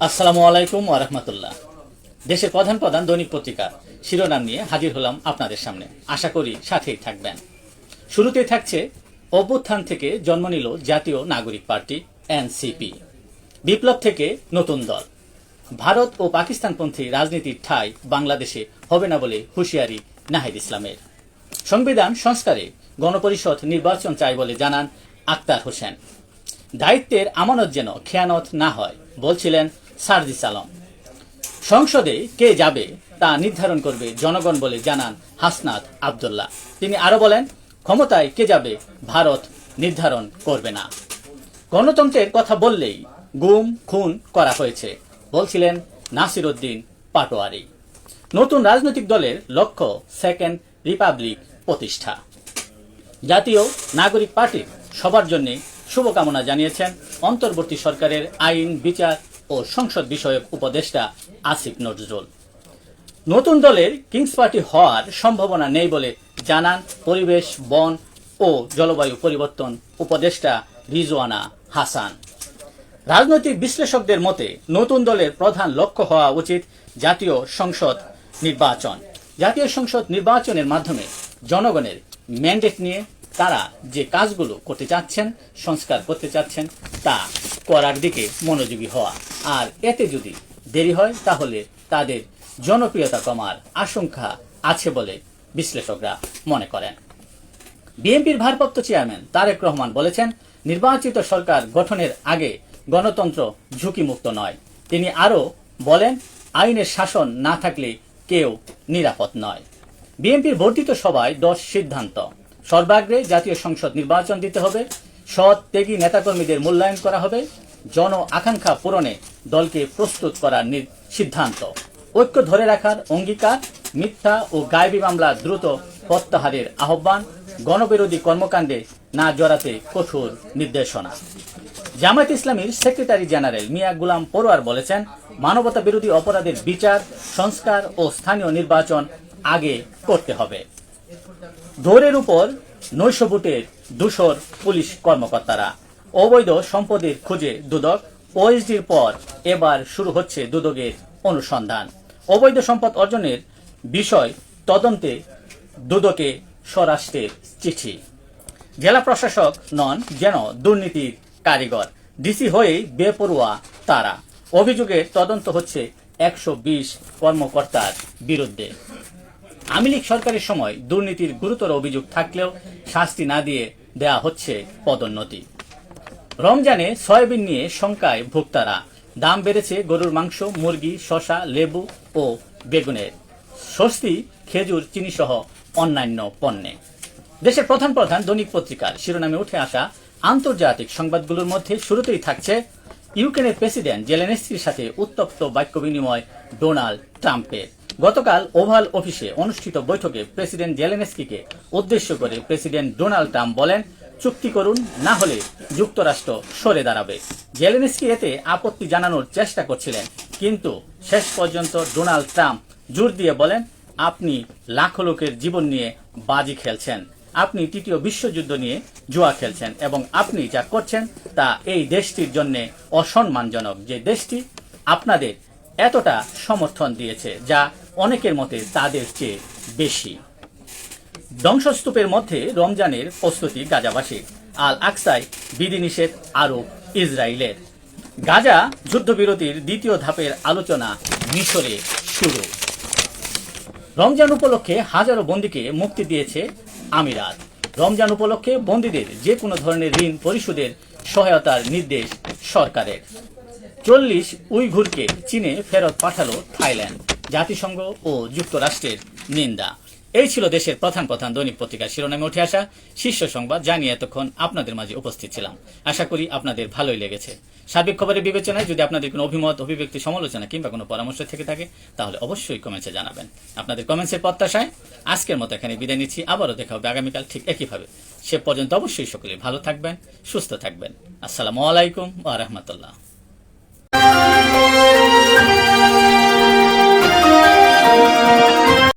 আসসালামু আলাইকুম ওরহমতুল্লাহ দেশের প্রধান প্রধান দৈনিক পত্রিকা, শিরোনাম নিয়ে হাজির হলাম আপনাদের সামনে। আশা করি সাথেই থাকবেন। শুরুতেই থাকছে অভ্যুত্থান থেকে জন্ম নিল জাতীয় নাগরিক পার্টি, এনসিপি। বিপ্লব থেকে নতুন দল। ভারত ও পাকিস্তানপন্থী রাজনীতির ঠাঁই বাংলাদেশে হবে না বলে হুঁশিয়ারি নাহিদ ইসলামের। সংবিধান সংস্কারে গণপরিষদ নির্বাচন চাই বলে জানান আক্তার হোসেন। দায়িত্বের আমানত যেন খেয়ানত না হয়, বলছিলেন সারজিস আলম। সংসদে কে যাবে তা নির্ধারণ করবে জনগণ বলে জানান হাসনাত আবদুল্লাহ। তিনি আরও বলেন, ক্ষমতায় কে যাবে ভারত নির্ধারণ করবে না। গণতন্ত্রের কথা বললেই গুম, খুন করা হয়েছে, বলছিলেন নাসির উদ্দিন পাটোয়ারি। নতুন রাজনৈতিক দলের লক্ষ্য সেকেন্ড রিপাবলিক প্রতিষ্ঠা। জাতীয় নাগরিক পার্টির সবার জন্য শুভকামনা জানিয়েছেন অন্তর্বর্তী সরকারের আইন, বিচার ও সংসদ বিষয়ক উপদেষ্টা আসিফ নজরুল। নতুন দলের কিংস পার্টি হওয়ার সম্ভাবনা নেই বলে জানান পরিবেশ, বন ও জলবায়ু পরিবর্তন উপদেষ্টা রিজওয়ানা হাসান। রাজনৈতিক বিশ্লেষকদের মতে, নতুন দলের প্রধান লক্ষ্য হওয়া উচিত জাতীয় সংসদ নির্বাচন। জাতীয় সংসদ নির্বাচনের মাধ্যমে জনগণের ম্যান্ডেট নিয়ে তারা যে কাজগুলো করতে চাচ্ছেন, সংস্কার করতে চাচ্ছেন, তা করার দিকে মনোযোগী হওয়া। আর এতে যদি দেরি হয়, তাহলে তাদের জনপ্রিয়তা কমার আশঙ্কা আছে বলে বিশ্লেষকরা মনে করেন। বিএনপির ভারপ্রাপ্ত চেয়ারম্যান তারেক রহমান বলেছেন, নির্বাচিত সরকার গঠনের আগে গণতন্ত্র ঝুঁকিমুক্ত নয়। তিনি আরও বলেন, আইনের শাসন না থাকলে কেউ নিরাপদ নয়। বিএনপির বর্ধিত সভায় দশ সিদ্ধান্ত। সর্বাগ্রে জাতীয় সংসদ নির্বাচন দিতে হবে। সৎ ত্যাগী নেতাকর্মীদের মূল্যায়ন করা হবে। জন আকাঙ্ক্ষা পূরণে দলকে প্রস্তুত করার সিদ্ধান্ত। ঐক্য ধরে রাখার অঙ্গীকার, মিথ্যা ও গায়েবী মামলা দ্রুত প্রত্যাহারের আহ্বান, গণবিরোধী কর্মকাণ্ডে না জড়াতে কঠোর নির্দেশনা। জামায়াত ইসলামীর সেক্রেটারি জেনারেল মিয়া গুলাম পরোয়ার বলেছেন, মানবতা বিরোধী অপরাধের বিচার, সংস্কার ও স্থানীয় নির্বাচন আগে করতে হবে। দৌড়ের উপর নৈশ বুটের দূষর পুলিশ কর্মকর্তারা। অবৈধ সম্পদের খুঁজে দুদক। ওএসডির পর এবার শুরু হচ্ছে দুদকের অনুসন্ধান। অবৈধ সম্পদ অর্জনের বিষয় তদন্তে দুদকে স্বরাষ্ট্রের চিঠি। জেলা প্রশাসক নন যেন দুর্নীতির কারিগর। ডিসি হয়েই বেপরোয়া তারা। অভিযোগের তদন্ত হচ্ছে একশো বিশ কর্মকর্তার বিরুদ্ধে। আওয়ামী লীগ সরকারের সময় দুর্নীতির গুরুতর অভিযোগ থাকলেও শাস্তি না দিয়ে দেয়া হচ্ছে পদোন্নতি। রমজানে সয়াবিন নিয়ে শঙ্কায় ভোক্তারা। দাম বেড়েছে গরুর মাংস, মুরগি শশা লেবু ও বেগুনের। স্বস্তি, খেজুর চিনি সহ অন্যান্য পণ্যে। দেশের প্রধান প্রধান দৈনিক পত্রিকার শিরোনামে উঠে আসা আন্তর্জাতিক সংবাদগুলোর মধ্যে শুরুতেই থাকছে ইউক্রেনের প্রেসিডেন্ট জেলেনেস্কির সাথে উত্তপ্ত বাক্য বিনিময় ডোনাল্ড ট্রাম্পের। গতকাল ওভাল অফিসে অনুষ্ঠিত বৈঠকে প্রেসিডেন্ট জেলেনেস্কিকে উদ্দেশ্য করে প্রেসিডেন্ট ডোনাল্ড ট্রাম্প বলেন, চুক্তি করুন, না হলে যুক্তরাষ্ট্র সরে দাঁড়াবে। জেলেনেস্কি এতে আপত্তি জানানোর চেষ্টা করছিলেন, কিন্তু শেষ পর্যন্ত ডোনাল্ড ট্রাম্প জোর দিয়ে বলেন, আপনি লাখো লোকের জীবন নিয়ে বাজি খেলছেন। আপনি তৃতীয় বিশ্বযুদ্ধ নিয়ে জুয়া খেলছেন এবং আপনি যা করছেন তা এই দেশটির জন্য অসম্মানজনক। যে দেশটি আপনাদের এতটা সমর্থন দিয়েছে, যা অনেকের মতে তাদের চেয়ে বেশি। ধ্বংসস্তূপের মধ্যে রমজানের প্রস্তুতি গাজাবাসী আল আকসায় বিধিনিষেধ আরোপ ইসরায়েলের। গাজা যুদ্ধবিরতির দ্বিতীয় ধাপের আলোচনা মিশরে শুরু। রমজান উপলক্ষে হাজারো বন্দীকে মুক্তি দিয়েছে আমিরাত। রমজান উপলক্ষে বন্দীদের যে কোনো ধরনের ঋণ পরিশোধের সহায়তার নির্দেশ সরকারের। চল্লিশ উইঘুরকে চীনে ফেরত পাঠালো থাইল্যান্ড। জাতিসংঘ ও যুক্তরাষ্ট্রের নিন্দা। এই ছিল দেশের প্রধান প্রধান দৈনিক পত্রিকার শিরোনামে উঠে আসা শীর্ষ সংবাদ জানিয়ে এতক্ষণ আপনাদের মাঝে উপস্থিত ছিলাম। আশা করি আপনাদের ভালোই লেগেছে। সার্বিক খবরের বিবেচনায় যদি আপনাদের কোনো অভিমত, অভিব্যক্তি, সমালোচনা কিংবা কোনো পরামর্শ থেকে থাকে, তাহলে অবশ্যই কমেন্টসে জানাবেন। আপনাদের কমেন্টসের প্রত্যাশায় আজকের মতো এখানে বিদায় নিচ্ছি। আবারও দেখা হবে আগামীকাল ঠিক একইভাবে। সে পর্যন্ত অবশ্যই সকলে ভালো থাকবেন, সুস্থ থাকবেন। আসসালামু আলাইকুম ওয়া রাহমাতুল্লাহ।